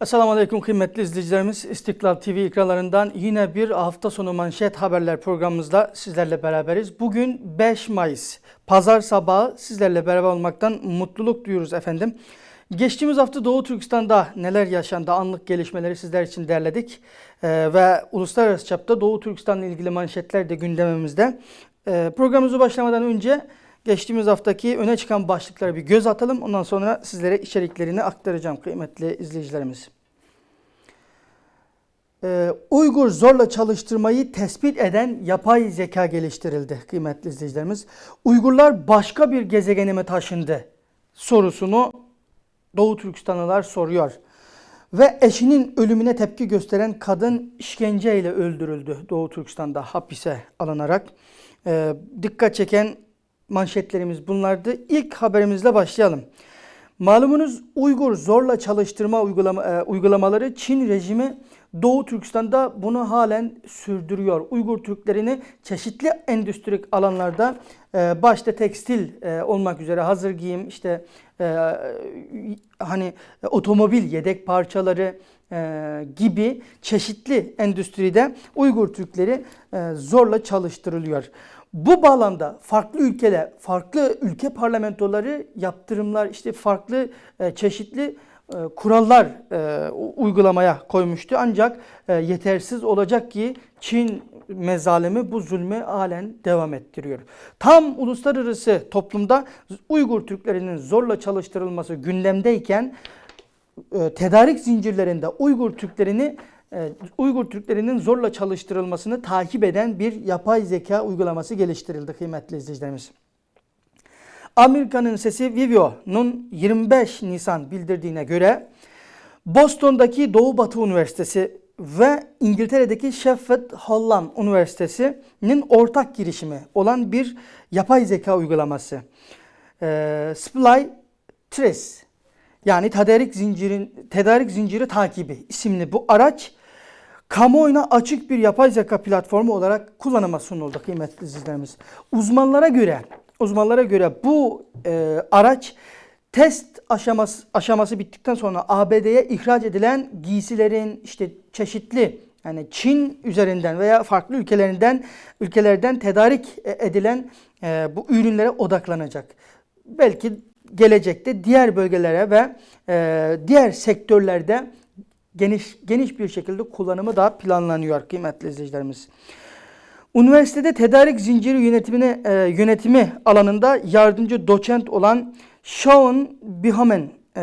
Esselamu Aleyküm kıymetli izleyicilerimiz. İstiklal TV ekranlarından yine bir hafta sonu manşet haberler programımızda sizlerle beraberiz. Bugün 5 Mayıs. Pazar sabahı sizlerle beraber olmaktan mutluluk duyuyoruz efendim. Geçtiğimiz hafta Doğu Türkistan'da neler yaşandı anlık gelişmeleri sizler için derledik. Ee, ve uluslararası çapta Doğu Türkistan'la ilgili manşetler de gündemimizde. Ee, programımızı başlamadan önce geçtiğimiz haftaki öne çıkan başlıklara bir göz atalım. Ondan sonra sizlere içeriklerini aktaracağım kıymetli izleyicilerimiz. Ee, Uygur zorla çalıştırmayı tespit eden yapay zeka geliştirildi kıymetli izleyicilerimiz. Uygurlar başka bir gezegene mi taşındı sorusunu Doğu Türkistanlılar soruyor. Ve eşinin ölümüne tepki gösteren kadın işkenceyle öldürüldü Doğu Türkistan'da hapise alınarak. Ee, dikkat çeken manşetlerimiz bunlardı. İlk haberimizle başlayalım. Malumunuz Uygur zorla çalıştırma uygulama, e, uygulamaları Çin rejimi Doğu Türkistan'da bunu halen sürdürüyor. Uygur Türklerini çeşitli endüstrik alanlarda e, başta tekstil e, olmak üzere hazır giyim işte e, hani otomobil yedek parçaları e, gibi çeşitli endüstride Uygur Türkleri e, zorla çalıştırılıyor. Bu bağlamda farklı ülkeler, farklı ülke parlamentoları yaptırımlar, işte farklı e, çeşitli e, kurallar e, uygulamaya koymuştu. Ancak yetersiz olacak ki Çin mezalemi bu zulmü halen devam ettiriyor. Tam uluslararası toplumda Uygur Türklerinin zorla çalıştırılması gündemdeyken tedarik zincirlerinde Uygur Türklerini e, Uygur Türklerinin zorla çalıştırılmasını takip eden bir yapay zeka uygulaması geliştirildi kıymetli izleyicilerimiz. Amerika'nın sesi Vivio'nun 25 Nisan bildirdiğine göre Boston'daki Doğu Batı Üniversitesi ve İngiltere'deki Sheffield Hallam Üniversitesi'nin ortak girişimi olan bir yapay zeka uygulaması. Ee, Supply Trace yani tedarik zincirin tedarik zinciri takibi isimli bu araç kamuoyuna açık bir yapay zeka platformu olarak kullanıma sunuldu kıymetli izleyicilerimiz. Uzmanlara göre uzmanlara göre bu e, araç test aşaması aşaması bittikten sonra ABD'ye ihraç edilen giysilerin işte çeşitli yani Çin üzerinden veya farklı ülkelerinden ülkelerden tedarik e, edilen e, bu ürünlere odaklanacak. Belki gelecekte diğer bölgelere ve e, diğer sektörlerde geniş geniş bir şekilde kullanımı da planlanıyor kıymetli izleyicilerimiz. Üniversitede tedarik zinciri yönetimine e, yönetimi alanında yardımcı doçent olan Sean Bihamen e,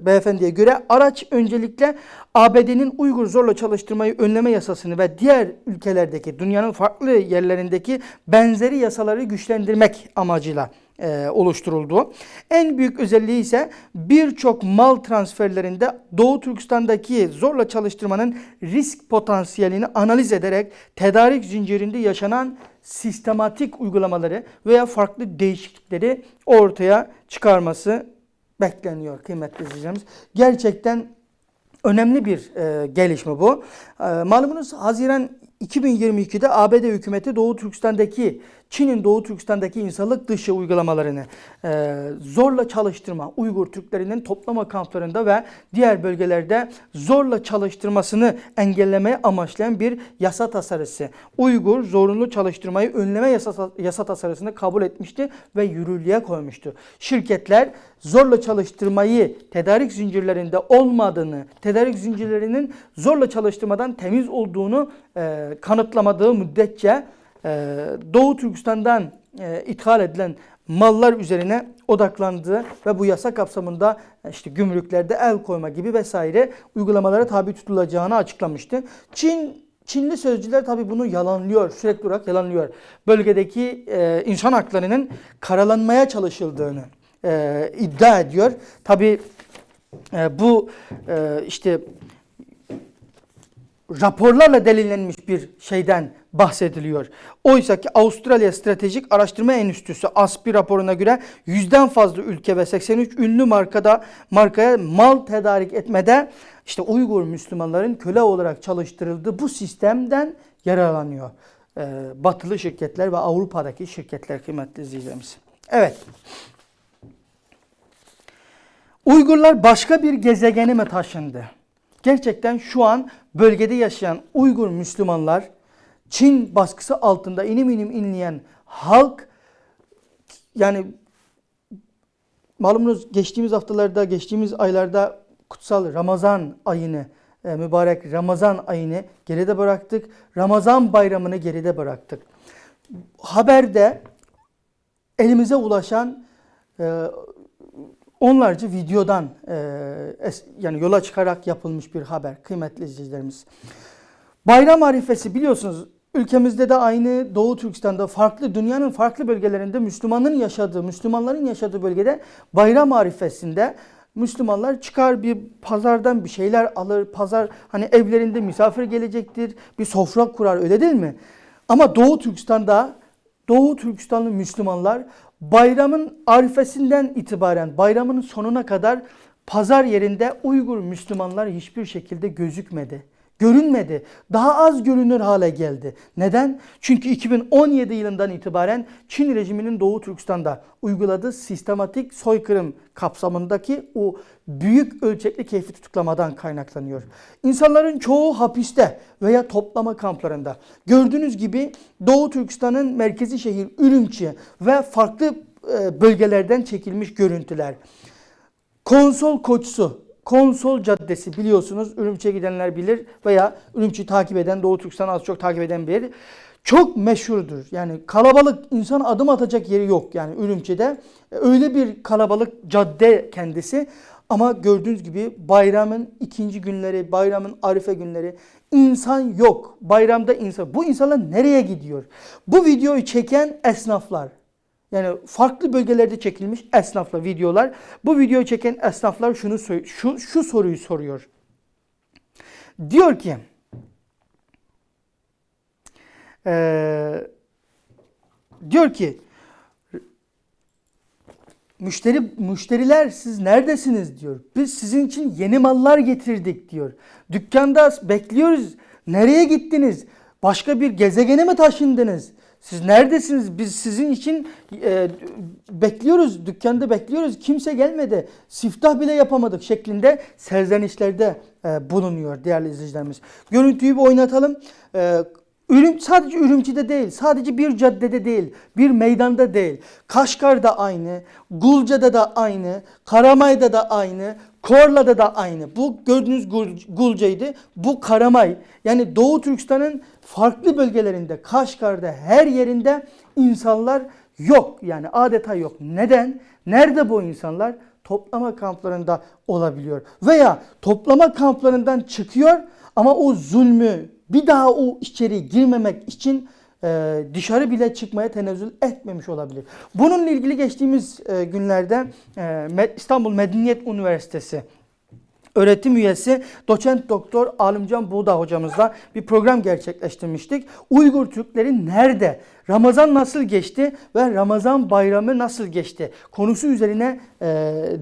beyefendiye göre araç öncelikle ABD'nin Uygur zorla çalıştırmayı önleme yasasını ve diğer ülkelerdeki dünyanın farklı yerlerindeki benzeri yasaları güçlendirmek amacıyla e, oluşturuldu. En büyük özelliği ise birçok mal transferlerinde Doğu Türkistan'daki zorla çalıştırmanın risk potansiyelini analiz ederek tedarik zincirinde yaşanan sistematik uygulamaları veya farklı değişiklikleri ortaya çıkarması bekleniyor kıymetli izleyicilerimiz. Gerçekten önemli bir e, gelişme bu. E, malumunuz Haziran 2022'de ABD hükümeti Doğu Türkistan'daki Çin'in Doğu Türkistan'daki insanlık dışı uygulamalarını e, zorla çalıştırma, Uygur Türklerinin toplama kamplarında ve diğer bölgelerde zorla çalıştırmasını engellemeye amaçlayan bir yasa tasarısı. Uygur zorunlu çalıştırmayı önleme yasa, yasa tasarısını kabul etmişti ve yürürlüğe koymuştu. Şirketler zorla çalıştırmayı tedarik zincirlerinde olmadığını, tedarik zincirlerinin zorla çalıştırmadan temiz olduğunu e, kanıtlamadığı müddetçe Doğu Türkistan'dan e, ithal edilen mallar üzerine odaklandığı ve bu yasa kapsamında e, işte gümrüklerde el koyma gibi vesaire uygulamalara tabi tutulacağını açıklamıştı. Çin Çinli sözcüler tabi bunu yalanlıyor, sürekli olarak yalanlıyor. Bölgedeki e, insan haklarının karalanmaya çalışıldığını iddia ediyor. Tabi bu işte raporlarla delillenmiş bir şeyden bahsediliyor. Oysa ki Avustralya Stratejik Araştırma Enstitüsü ASPI raporuna göre yüzden fazla ülke ve 83 ünlü markada markaya mal tedarik etmede işte Uygur Müslümanların köle olarak çalıştırıldığı bu sistemden yararlanıyor. Ee, batılı şirketler ve Avrupa'daki şirketler kıymetli izleyicilerimiz. Evet. Uygurlar başka bir gezegene mi taşındı? Gerçekten şu an bölgede yaşayan Uygur Müslümanlar Çin baskısı altında inim inim inleyen halk yani malumunuz geçtiğimiz haftalarda, geçtiğimiz aylarda kutsal Ramazan ayını, e, mübarek Ramazan ayını geride bıraktık. Ramazan bayramını geride bıraktık. Haberde elimize ulaşan e, onlarca videodan e, yani yola çıkarak yapılmış bir haber kıymetli izleyicilerimiz. Bayram arifesi biliyorsunuz ülkemizde de aynı Doğu Türkistan'da farklı dünyanın farklı bölgelerinde Müslümanın yaşadığı, Müslümanların yaşadığı bölgede bayram arifesinde Müslümanlar çıkar bir pazardan bir şeyler alır. Pazar hani evlerinde misafir gelecektir. Bir sofra kurar öyle değil mi? Ama Doğu Türkistan'da Doğu Türkistanlı Müslümanlar bayramın arifesinden itibaren bayramın sonuna kadar pazar yerinde Uygur Müslümanlar hiçbir şekilde gözükmedi. Görünmedi. Daha az görünür hale geldi. Neden? Çünkü 2017 yılından itibaren Çin rejiminin Doğu Türkistan'da uyguladığı sistematik soykırım kapsamındaki o büyük ölçekli keyfi tutuklamadan kaynaklanıyor. İnsanların çoğu hapiste veya toplama kamplarında. Gördüğünüz gibi Doğu Türkistan'ın merkezi şehir Ürümçi ve farklı e, bölgelerden çekilmiş görüntüler. Konsol Koçsu, Konsol Caddesi biliyorsunuz. Ürümçi'ye gidenler bilir veya Ürümçi'yi takip eden, Doğu Türkistan'ı az çok takip eden bilir. Çok meşhurdur. Yani kalabalık insan adım atacak yeri yok yani Ürümçi'de. Öyle bir kalabalık cadde kendisi. Ama gördüğünüz gibi bayramın ikinci günleri, bayramın arife günleri insan yok. Bayramda insan. Bu insanlar nereye gidiyor? Bu videoyu çeken esnaflar, yani farklı bölgelerde çekilmiş esnafla videolar. Bu videoyu çeken esnaflar şunu şu şu soruyu soruyor. Diyor ki eee, diyor ki müşteri müşteriler siz neredesiniz diyor. Biz sizin için yeni mallar getirdik diyor. Dükkanda bekliyoruz. Nereye gittiniz? Başka bir gezegene mi taşındınız? Siz neredesiniz? Biz sizin için e, bekliyoruz. Dükkanda bekliyoruz. Kimse gelmedi. Siftah bile yapamadık şeklinde serzenişlerde e, bulunuyor değerli izleyicilerimiz. Görüntüyü bir oynatalım. E, Ürüm, sadece Ürümçi'de değil, sadece bir caddede değil, bir meydanda değil. Kaşgar'da aynı, Gulca'da da aynı, Karamay'da da aynı, Korla'da da aynı. Bu gördüğünüz Gul- Gulca'ydı, bu Karamay. Yani Doğu Türkistan'ın farklı bölgelerinde, Kaşgar'da her yerinde insanlar yok. Yani adeta yok. Neden? Nerede bu insanlar? Toplama kamplarında olabiliyor. Veya toplama kamplarından çıkıyor ama o zulmü bir daha o içeri girmemek için e, dışarı bile çıkmaya tenezzül etmemiş olabilir. Bununla ilgili geçtiğimiz e, günlerde e, İstanbul Medeniyet Üniversitesi öğretim üyesi doçent doktor Alimcan Buğda hocamızla bir program gerçekleştirmiştik. Uygur Türkleri nerede? Ramazan nasıl geçti ve Ramazan bayramı nasıl geçti? Konusu üzerine e,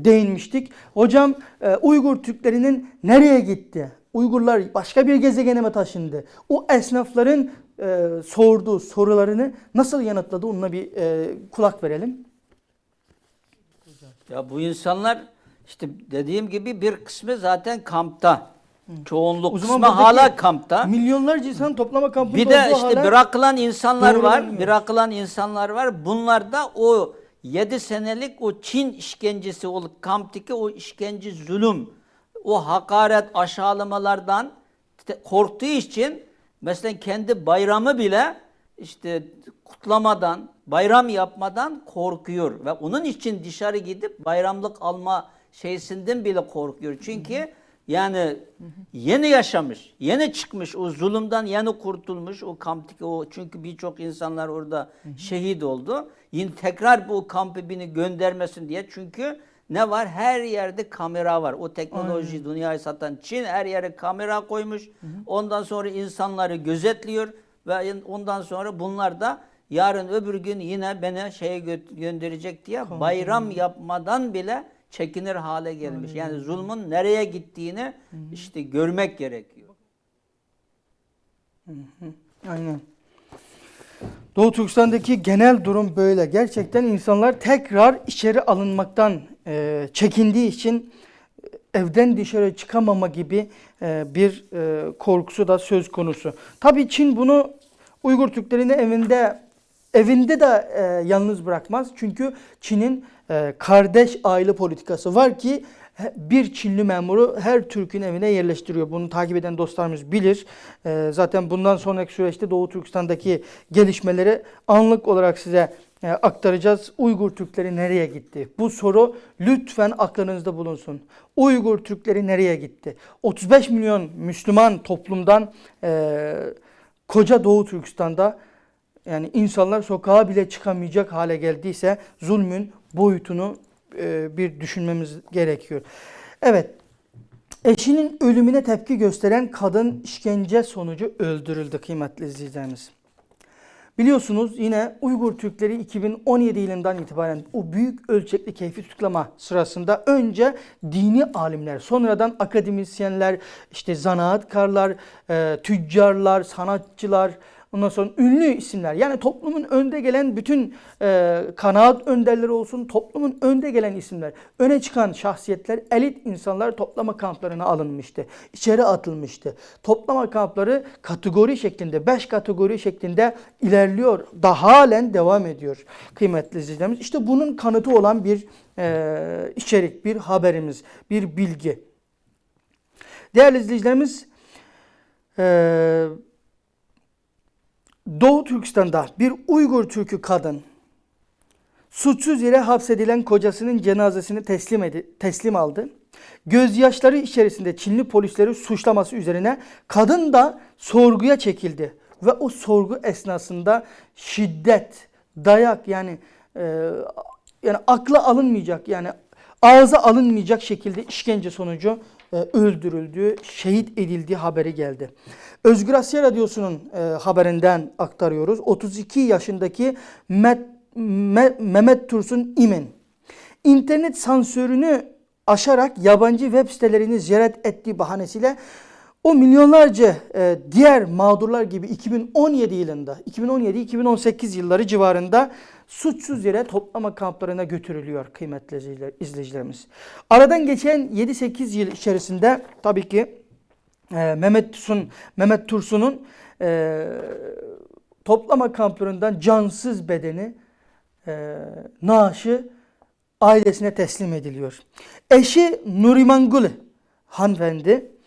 değinmiştik. Hocam e, Uygur Türklerinin nereye gitti? Uygurlar başka bir gezegene mi taşındı? O esnafların e, sorduğu sorularını nasıl yanıtladı? Onunla bir e, kulak verelim. Ya bu insanlar işte dediğim gibi bir kısmı zaten kampta. Çoğunluk kısmı buradaki hala kampta. Milyonlarca insan toplama kampında Bir de işte hala- bırakılan insanlar Doğru var. bilmiyoruz. Bırakılan insanlar var. Bunlar da o 7 senelik o Çin işkencesi, o kamptaki o işkence zulüm, o hakaret, aşağılamalardan korktuğu için mesela kendi bayramı bile işte kutlamadan, bayram yapmadan korkuyor ve onun için dışarı gidip bayramlık alma şeysinden bile korkuyor. Çünkü yani yeni yaşamış, yeni çıkmış o zulümden yeni kurtulmuş o kamptaki o çünkü birçok insanlar orada şehit oldu. Yine tekrar bu kampı beni göndermesin diye çünkü ne var? Her yerde kamera var. O teknoloji dünyayı satan Çin her yere kamera koymuş. Ondan sonra insanları gözetliyor ve ondan sonra bunlar da yarın öbür gün yine beni şeye gö- gönderecek diye bayram yapmadan bile çekinir hale gelmiş. Yani zulmün nereye gittiğini işte görmek gerekiyor. Aynen. Doğu Türkistan'daki genel durum böyle. Gerçekten insanlar tekrar içeri alınmaktan e, çekindiği için evden dışarı çıkamama gibi e, bir e, korkusu da söz konusu. Tabii Çin bunu Uygur Türklerini evinde evinde de e, yalnız bırakmaz. Çünkü Çin'in e, kardeş aile politikası var ki bir Çinli memuru her Türk'ün evine yerleştiriyor. Bunu takip eden dostlarımız bilir. E, zaten bundan sonraki süreçte Doğu Türkistan'daki gelişmeleri anlık olarak size e, aktaracağız. Uygur Türkleri nereye gitti? Bu soru lütfen aklınızda bulunsun. Uygur Türkleri nereye gitti? 35 milyon Müslüman toplumdan e, koca Doğu Türkistan'da yani insanlar sokağa bile çıkamayacak hale geldiyse zulmün boyutunu bir düşünmemiz gerekiyor. Evet, eşinin ölümüne tepki gösteren kadın işkence sonucu öldürüldü kıymetli izleyicilerimiz. Biliyorsunuz yine Uygur Türkleri 2017 yılından itibaren o büyük ölçekli keyfi tutuklama sırasında önce dini alimler, sonradan akademisyenler, işte zanaatkarlar, e, tüccarlar, sanatçılar, ondan sonra ünlü isimler yani toplumun önde gelen bütün e, kanaat önderleri olsun, toplumun önde gelen isimler, öne çıkan şahsiyetler, elit insanlar toplama kamplarına alınmıştı. İçeri atılmıştı. Toplama kampları kategori şeklinde, beş kategori şeklinde ilerliyor. Da halen devam ediyor kıymetli izleyicilerimiz. İşte bunun kanıtı olan bir e, içerik, bir haberimiz, bir bilgi. Değerli izleyicilerimiz, e, Doğu Türkistan'da bir Uygur Türk'ü kadın suçsuz yere hapsedilen kocasının cenazesini teslim edi, teslim aldı. Gözyaşları içerisinde Çinli polisleri suçlaması üzerine kadın da sorguya çekildi ve o sorgu esnasında şiddet, dayak yani e, yani akla alınmayacak yani ağza alınmayacak şekilde işkence sonucu e, öldürüldüğü, şehit edildiği haberi geldi. Özgür Asya Radyosu'nun e, haberinden aktarıyoruz. 32 yaşındaki Met, Me- Mehmet Tursun İmen internet sansürünü aşarak yabancı web sitelerini ziyaret ettiği bahanesiyle o milyonlarca e, diğer mağdurlar gibi 2017 yılında, 2017-2018 yılları civarında suçsuz yere toplama kamplarına götürülüyor kıymetli izleyiciler- izleyicilerimiz. Aradan geçen 7-8 yıl içerisinde tabii ki e, Mehmet Tursun, Mehmet Tursun'un e, toplama kamplarından cansız bedeni, e, naaşı ailesine teslim ediliyor. Eşi Nuriman Gül hanımefendi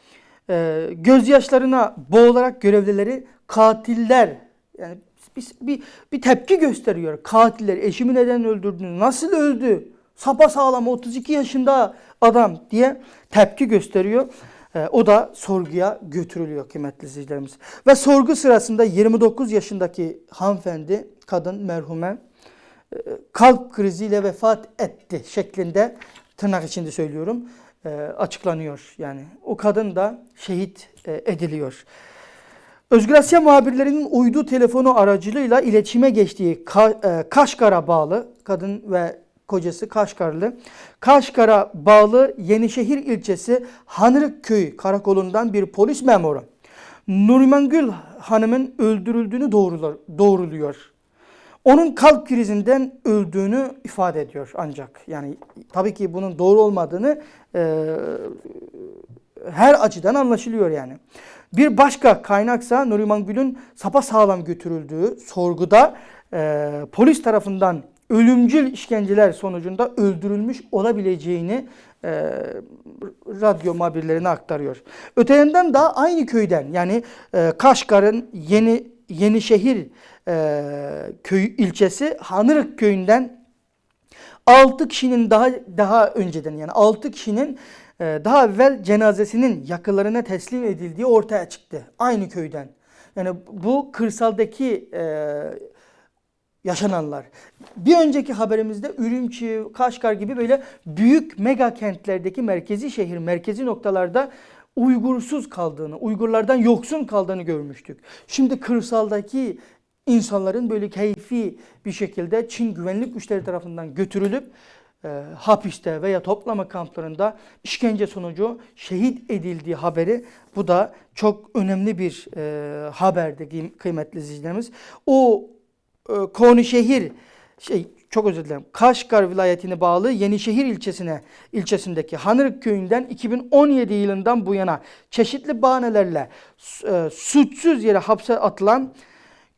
e, gözyaşlarına boğularak görevlileri katiller yani bir, bir, bir tepki gösteriyor. Katiller eşimi neden öldürdünüz? Nasıl öldü? Sapa sağlam 32 yaşında adam diye tepki gösteriyor. E, o da sorguya götürülüyor kıymetli izleyicilerimiz. Ve sorgu sırasında 29 yaşındaki hanımefendi, kadın merhume e, kalp kriziyle vefat etti şeklinde tırnak içinde söylüyorum e, açıklanıyor yani. O kadın da şehit e, ediliyor. Özgür Asya muhabirlerinin uydu telefonu aracılığıyla iletişime geçtiği Ka- e, Kaşgar'a bağlı kadın ve kocası Kaşgarlı. Kaşgar'a bağlı Yenişehir ilçesi Hanırık köyü karakolundan bir polis memuru. Nuriman Gül Hanım'ın öldürüldüğünü doğrular, doğruluyor. Onun kalp krizinden öldüğünü ifade ediyor ancak. Yani tabii ki bunun doğru olmadığını e, her açıdan anlaşılıyor yani. Bir başka kaynaksa Nuriman Gül'ün sapasağlam götürüldüğü sorguda e, polis tarafından ölümcül işkenceler sonucunda öldürülmüş olabileceğini e, radyo muhabirlerine aktarıyor. Öte yandan da aynı köyden yani e, Kaşgar'ın yeni Yenişehir e, köy ilçesi Hanırık köyünden 6 kişinin daha daha önceden yani 6 kişinin e, daha evvel cenazesinin yakınlarına teslim edildiği ortaya çıktı. Aynı köyden. Yani bu kırsaldaki e, yaşananlar. Bir önceki haberimizde Ürümçi, Kaşgar gibi böyle büyük mega kentlerdeki merkezi şehir, merkezi noktalarda Uygursuz kaldığını, Uygurlardan yoksun kaldığını görmüştük. Şimdi kırsaldaki insanların böyle keyfi bir şekilde Çin güvenlik güçleri tarafından götürülüp e, hapiste veya toplama kamplarında işkence sonucu şehit edildiği haberi bu da çok önemli bir e, haberdi kıym- kıymetli izleyicilerimiz. O e, Konuşehir şey çok özür dilerim. Kaşgar vilayetine bağlı Yenişehir ilçesine ilçesindeki Hanırık köyünden 2017 yılından bu yana çeşitli bahanelerle e, suçsuz yere hapse atılan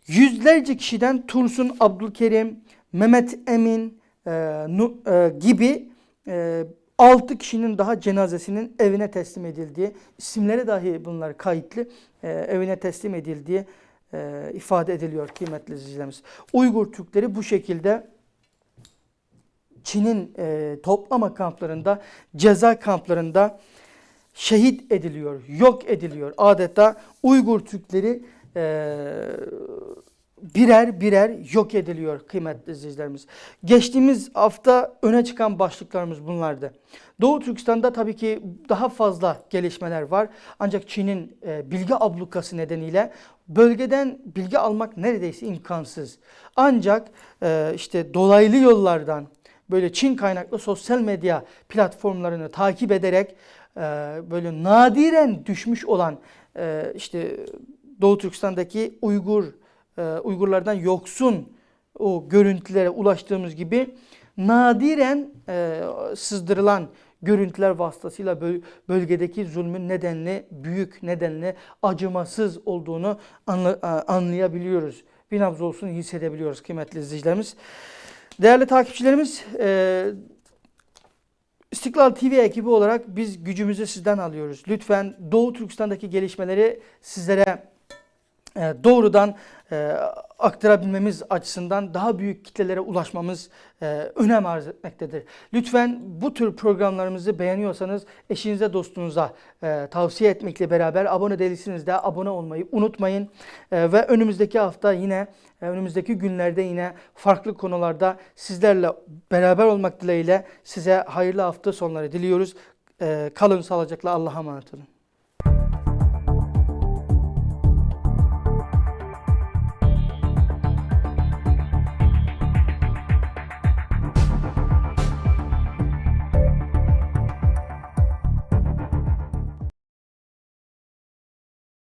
yüzlerce kişiden Tursun Abdülkerim, Mehmet Emin e, Nu- e, gibi e, 6 kişinin daha cenazesinin evine teslim edildiği, isimleri dahi bunlar kayıtlı, e, evine teslim edildiği e, ifade ediliyor kıymetli izleyicilerimiz. Uygur Türkleri bu şekilde Çin'in e, toplama kamplarında, ceza kamplarında şehit ediliyor, yok ediliyor. Adeta Uygur Türkleri e, birer birer yok ediliyor kıymetli izleyicilerimiz. Geçtiğimiz hafta öne çıkan başlıklarımız bunlardı. Doğu Türkistan'da tabii ki daha fazla gelişmeler var. Ancak Çin'in e, bilgi ablukası nedeniyle bölgeden bilgi almak neredeyse imkansız. Ancak e, işte dolaylı yollardan böyle Çin kaynaklı sosyal medya platformlarını takip ederek e, böyle nadiren düşmüş olan e, işte Doğu Türkistan'daki Uygur e, Uygurlardan yoksun o görüntülere ulaştığımız gibi nadiren e, sızdırılan görüntüler vasıtasıyla böl- bölgedeki zulmün nedenli, büyük nedenli, acımasız olduğunu anlayabiliyoruz. Bir nabz olsun hissedebiliyoruz kıymetli izleyicilerimiz. Değerli takipçilerimiz, e, İstiklal TV ekibi olarak biz gücümüzü sizden alıyoruz. Lütfen Doğu Türkistan'daki gelişmeleri sizlere doğrudan e, aktarabilmemiz açısından daha büyük kitlelere ulaşmamız e, önem arz etmektedir. Lütfen bu tür programlarımızı beğeniyorsanız eşinize dostunuza e, tavsiye etmekle beraber abone değilsiniz de abone olmayı unutmayın. Ve önümüzdeki hafta yine önümüzdeki günlerde yine farklı konularda sizlerle beraber olmak dileğiyle size hayırlı hafta sonları diliyoruz. Kalın sağlıcakla Allah'a emanet olun.